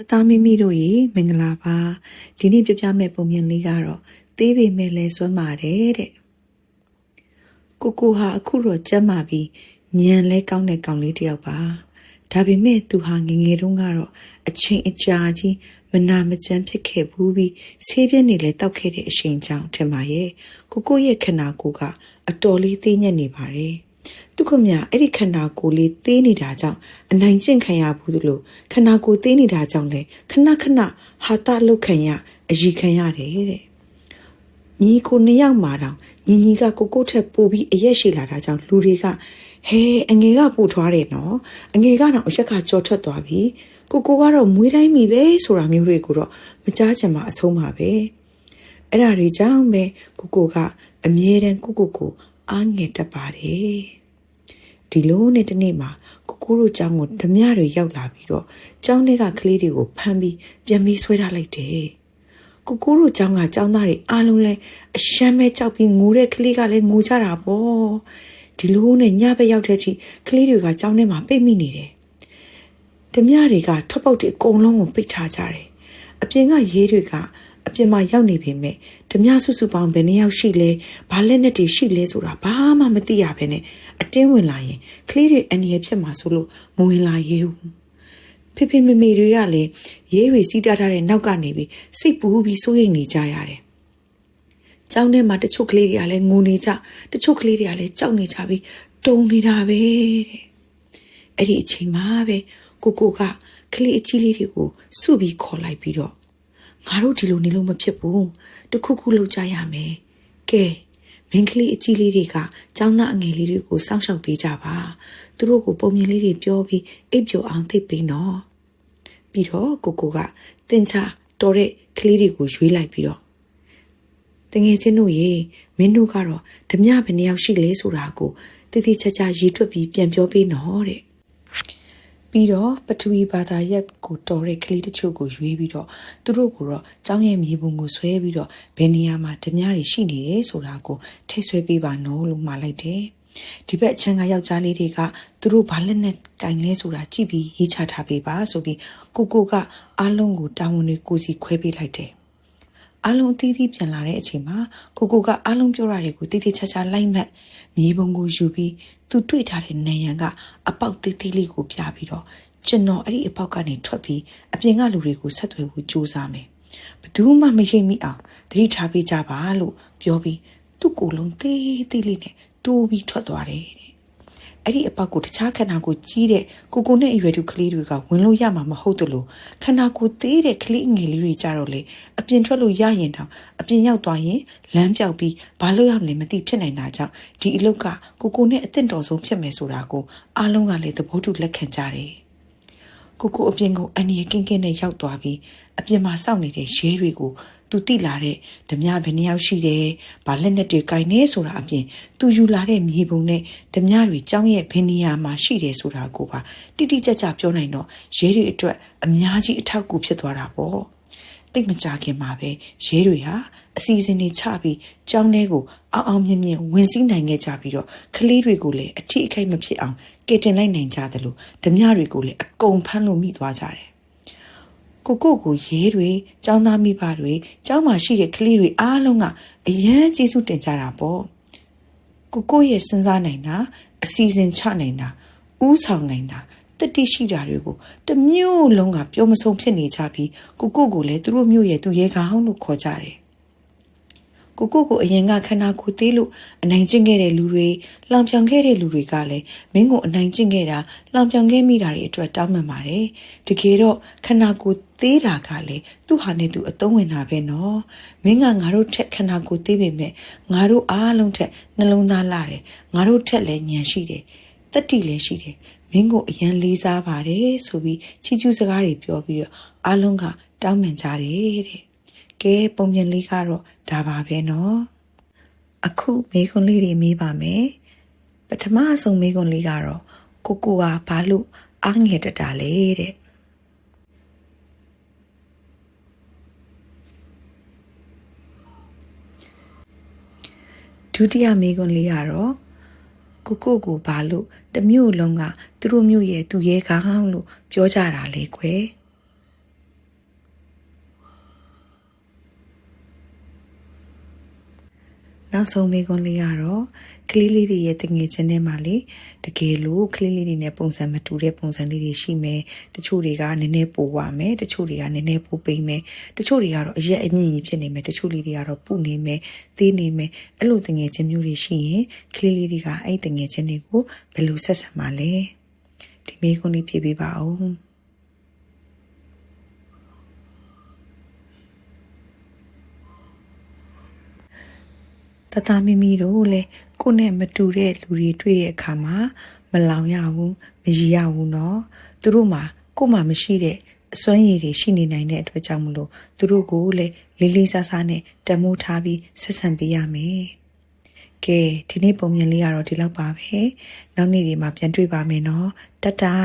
တသားမိမိတို့ရေမင်္ဂလာပါဒီနေ့ပြပြမဲ့ပုံမြင်လေးကတော့သေးပေမဲ့လဲစွမ်းပါတယ်တဲ့ကိုကိုဟာအခုတော့ကြမ်းမာပြီးညံလဲကောင်းတဲ့ကောင်လေးတစ်ယောက်ပါဒါပေမဲ့သူဟာငယ်ငယ်တုန်းကတော့အချင်းအကြာကြီးမနာမကျန်းဖြစ်ခဲ့ဘူးပြီးဆေးပြင်းနေလဲတောက်ခဲ့တဲ့အချိန်ကြောင့်ထင်ပါရဲ့ကိုကိုရဲ့ခန္ဓာကိုယ်ကအတော်လေးသိညက်နေပါတယ် သူကမြအဲ့ဒီခန္ဓာကိုယ်လေးသေးနေတာကြောင့်အနိုင်ကျင့်ခံရဘူးသလိုခန္ဓာကိုယ်သေးနေတာကြောင့်လေခဏခဏဟာတလုတ်ခံရအည်ခံရတယ်တဲ့ညီကိုနှစ်ယောက်မှာတောင်ညီညီကကိုကိုထက်ပိုပြီးအရက်ရှိလာတာကြောင့်လူတွေကဟဲအငယ်ကပူထွားတယ်နော်အငယ်ကတော့အရက်ကကြော်ထွက်သွားပြီကိုကိုကတော့မွေးတိုင်းမိပဲဆိုတာမျိုးတွေကိုတော့မကြားချင်မှအဆုံးပါပဲအဲ့ဒါတွေကြောင့်ပဲကိုကိုကအမြဲတမ်းကိုကိုကို အားငယ်တတ်ပါတယ်ဒီလိုနဲ့တနေ့မှာကိုကိုတို့ကျောင်းကိုဓမြတွေရောက်လာပြီးတော့ကျောင်းထဲကကလေးတွေကိုဖမ်းပြီးပြန်ပြီးဆွဲထားလိုက်တယ်ကိုကိုတို့ကျောင်းကကျောင်းသားတွေအားလုံးလဲအရှမ်းပဲကြောက်ပြီးငိုတဲ့ကလေးကလည်းငိုကြတာပေါ့ဒီလိုနဲ့ညဘက်ရောက်တဲ့အထိကလေးတွေကကျောင်းထဲမှာပိတ်မိနေတယ်ဓမြတွေကထွက်ပေါက်တွေအကုန်လုံးကိုပိတ်ထားကြတယ်အပြင်ကရေးတွေက အပြင်မှာရောက်နေပေမဲ့ဓမြစုစုပေါင်းဘယ်နှယောက်ရှိလဲဘာလက်နဲ့တွေရှိလဲဆိုတာဘာမှမသိရဘဲနဲ့အတင်းဝင်လာရင်ကလေးတွေအနေရဖြစ်မှာဆိုလို့မဝင်လာရဲဘူးဖေဖေမေမေတွေကလည်းရေးတွေစီးတားထားတဲ့နောက်ကနေပြီးစိတ်ပူပြီးစိုးရိမ်နေကြရတယ်။ကျောင်းထဲမှာတချို့ကလေးတွေကလည်းငိုနေကြတချို့ကလေးတွေကလည်းကြောက်နေကြပြီးတုန်နေတာပဲတဲ့။အဲ့ဒီအချိန်မှာပဲကိုကိုကကလေးအကြီးလေးတွေကိုစုပြီးခေါ်လိုက်ပြီးတော့ ငါတို့ဒီလိုနေလို့မဖြစ်ဘူးတခုခုလုပ်ကြရမယ်။ကဲမင်းကလေးအကြီးလေးတွေကចောင်းသားအငယ်လေးတွေကိုစောင့်ရှောက်ပေးကြပါသူတို့ကိုပုံမြင်လေးတွေပြောပြီးအိပ်ပျော်အောင်သိပ်ပေးနော်ပြီးတော့ကိုကိုကတင်ချတော်တဲ့ကလေးတွေကိုရွေးလိုက်ပြီးတော့တငယ်ချင်းတို့ရေမင်းတို့ကတော့ဓမြဘယ်နှယောက်ရှိလဲဆိုတာကိုတိတိကျကျရည်တွက်ပြီးပြန်ပြောပေးနော်တဲ့ ပြီးတော့ပထဝီဘာသာရက်ကိုတော်တဲ့ကလေးတချို့ကိုရွေးပြီးတော့သူတို့ကိုတော့ကျောင်းရဲ့မြေပုံကိုဆွဲပြီးတော့ဘယ်နေရာမှာဓမြတွေရှိနေတယ်ဆိုတာကိုထိတ်ဆွဲပေးပါနော်လို့မှာလိုက်တယ်ဒီဘက်အချမ်းကယောက်ျားလေးတွေကသူတို့ဘာလက်နဲ့တိုင်လဲဆိုတာကြည့်ပြီးရေးချထားပေးပါဆိုပြီးကိုကိုကအားလုံးကိုတာဝန်တွေကိုစီခွဲပေးလိုက်တယ် အားလုံးအသီးသီးပြန်လာတဲ့အချိန်မှာကိုကိုကအားလုံးပြောတာတွေကိုတည်တည်ချာချာလိုက်မှတ်မြေပုံကိုယူပြီးသူတွေ့ထားတဲ့နေရန်ကအပေါက်သေးသေးလေးကိုပြပြီးတော့ကျွန်တော်အဲ့ဒီအပေါက်ကနေထွက်ပြီးအပြင်ကလူတွေကိုဆက်သွယ်ဖို့ကြိုးစားမယ်ဘယ်သူမှမရိပ်မိအောင်သတိထားပေးကြပါလို့ပြောပြီးသူ့ကိုယ်လုံးသေးသေးလေးနဲ့တိုးပြီးထွက်သွားတယ်တဲ့ အဲ့ဒီအပေါက်ကိုတခြားခန္ဓာကိုကြီးတဲ့ကိုကိုနဲ့အရွယ်တူကလေးတွေကဝင်လို့ရမှာမဟုတ်သလိုခန္ဓာကိုသေးတဲ့ကလေးငယ်လေးတွေကြတော့လေအပြင်ထွက်လို့ရရင်တောင်အပြင်ရောက်သွားရင်လမ်းပြောက်ပြီးဘာလို့ရမလဲမသိဖြစ်နိုင်တာကြောင့်ဒီအလုတ်ကကိုကိုနဲ့အသင့်တော်ဆုံးဖြစ်မယ်ဆိုတာကိုအားလုံးကလည်းသဘောတူလက်ခံကြတယ်ကိုကိုအပြင်ကိုအန်ရကင်းကင်းနဲ့ရောက်သွားပြီးအပြင်မှာစောင့်နေတဲ့ရဲတွေကို သူတိလာတဲ့ဓမြဘယ်နှယောက်ရှိတယ်။ဘာလက်နဲ့တွေကင်နေဆိုတာအပြင်သူယူလာတဲ့မြေပုံနဲ့ဓမြတွေကျောင်းရဲ့ဘယ်နေရာမှာရှိတယ်ဆိုတာကိုပါတိတိကျကျပြောနိုင်တော့ရဲတွေအတွက်အများကြီးအထောက်အကူဖြစ်သွားတာပေါ့။တိတ်မကြခင်မှာပဲရဲတွေဟာအစီအစဉ်တွေချပြီးကျောင်းထဲကိုအောင်အောင်မြင်မြင်ဝင်စီးနိုင်ခဲ့ကြပြီးတော့ကလေးတွေကိုလည်းအထီးအခိုက်မဖြစ်အောင်ကယ်တင်လိုက်နိုင်ကြသလိုဓမြတွေကိုလည်းအကုန်ဖမ်းလို့မိသွားကြတယ် ကိုကိုကိုရဲတွေចောင်းသားမိဘတွေကျောင်းမှာရှိတဲ့ကလေးတွေအားလုံးကအယမ်းကျေးဇူးတင်ကြတာပေါ့ကိုကိုရဲ့စဉ်းစားနိုင်တာအစီအစဉ်ချနိုင်တာဥဆောင်နိုင်တာတတိရှိတာတွေကိုတမျိုးလုံးကပြောမဆုံးဖြစ်နေကြပြီးကိုကိုကိုလည်းသူတို့မျိုးရဲ့သူရဲကောင်းလို့ခေါ်ကြတယ် ကိုကိုကိုအရင်ကခန္ဓာကိုယ်သေးလို့အနိုင်ကျင့်ခဲ့တဲ့လူတွေလောင်ပြောင်ခဲ့တဲ့လူတွေကလည်းမင်းကိုအနိုင်ကျင့်ခဲ့တာလောင်ပြောင်ခဲ့မိတာတွေအတွက်တောင်းပန်ပါတယ်တကယ်တော့ခန္ဓာကိုယ်သေးတာကလည်းသူ့ဟာနဲ့သူအသုံးဝင်တာပဲနော်မင်းကငါတို့ထက်ခန္ဓာကိုယ်သေးပေမဲ့ငါတို့အားလုံးထက်နှလုံးသားလာတယ်ငါတို့ထက်လည်းဉာဏ်ရှိတယ်တတိလည်းရှိတယ်မင်းကိုအရန်လေးစားပါတယ်ဆိုပြီးချီးကျူးစကားတွေပြောပြီးတော့အားလုံးကတောင်းပန်ကြတယ်တဲ့ ကဲပုံပြင်လေးကတော့ဒါပါပဲနော်အခုမိခွန်းလေးတွေမေးပါမယ်ပထမဆုံးမိခွန်းလေးကတော့ကိုကိုကဘာလို့အားငယ်တတာလဲတဲ့ဒုတိယမိခွန်းလေးကတော့ကိုကိုကိုဘာလို့တမျိုးလုံးကသူတို့မျိုးရဲ့သူရဲကောင်းလို့ပြောကြတာလေကွယ်။ နောက်ဆုံးမေးခွန်းလေးကတော့ကလေးလေးတွေရဲ့တငယ်ချင်းထဲမှာလေတကယ်လို့ကလေးလေးတွေနဲ့ပုံစံမတူတဲ့ပုံစံလေးတွေရှိမယ်တချို့တွေကနည်းနည်းပိုဝမယ်တချို့တွေကနည်းနည်းပိုပိမ့်မယ်တချို့တွေကတော့အရက်အမြင့်ကြီးဖြစ်နေမယ်တချို့လေးတွေကတော့ပုနေမယ်သေးနေမယ်အဲ့လိုတငယ်ချင်းမျိုးတွေရှိရင်ကလေးလေးတွေကအဲ့တငယ်ချင်းတွေကိုဘယ်လိုဆက်ဆံမှာလဲဒီမေးခွန်းလေးဖြေပေးပါဦး တသားမိမိတို့လည်းကိုယ်နဲ့မတူတဲ့လူတွေတွေ့တဲ့အခါမှာမလောင်ရဘူးမရည်ရဘူးเนาะသူတို့မှာကိုယ်မှမရှိတဲ့အစွမ်းရည်တွေရှိနေနိုင်တဲ့အတွက်ကြောင့်မလို့သူတို့ကိုလည်းလေးလေးစားစားနဲ့တမိုးထားပြီးဆက်ဆံပေးရမယ်ကဲဒီနေ့ပုံမြင်လေးကတော့ဒီလောက်ပါပဲနောက်နေ့ဒီမှာပြန်တွေ့ပါမယ်เนาะတတ်တာ